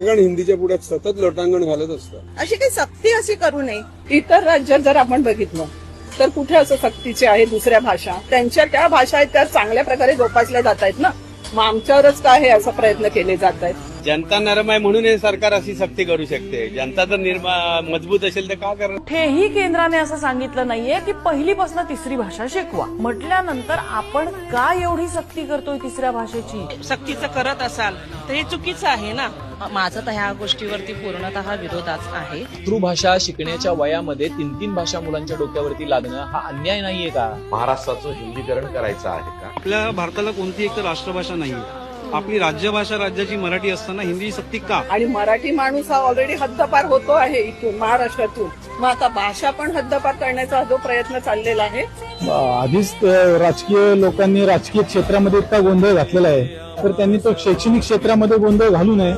कारण हिंदीच्या पुढ्यात सतत लोटांगण घालत असतात. अशी काही सक्ती अशी करू नये. इतर राज्यात जर आपण बघितलं तर कुठे असं सक्तीचे आहे दुसऱ्या भाषा? त्यांच्या त्या भाषा आहेत त्या चांगल्या प्रकारे जोपासल्या जात आहेत ना? मग आमच्यावरच का हे असा प्रयत्न केले जात आहेत? जनता नरम आहे म्हणून हे सरकार अशी सक्ती करू शकते. जनता जर निर्मा मजबूत असेल तर का करणार? कुठेही केंद्राने असं सांगितलं नाहीये की पहिलीपासून तिसरी भाषा शिकवा. म्हटल्यानंतर आपण का एवढी सक्ती करतोय तिसऱ्या भाषेची? सक्तीचं करत असाल तर हे चुकीचं आहे ना? माझं तर ह्या गोष्टीवरती पूर्णतः विरोधाच आहे. मातृभाषा शिकण्याच्या वयामध्ये तीन तीन भाषा मुलांच्या डोक्यावरती लादणं हा अन्याय नाहीये का? महाराष्ट्राचं हिंदीकरण करायचं आहे का? आपल्या भारताला कोणती एक तर राष्ट्रभाषा नाही. आपली राज्यभाषा राज्याची मराठी असताना हिंदी सक्ती का? आणि मराठी माणूस हा ऑलरेडी हद्दपार होतो आहे इथून महाराष्ट्रातून. मग आता भाषा पण हद्दपार करण्याचा जो प्रयत्न चाललेला आहे. आधीच राजकीय लोकांनी राजकीय क्षेत्रामध्ये इतका गोंधळ घातलेला आहे. तर त्यांनी तो शैक्षणिक क्षेत्रामध्ये गोंधळ घालू नये.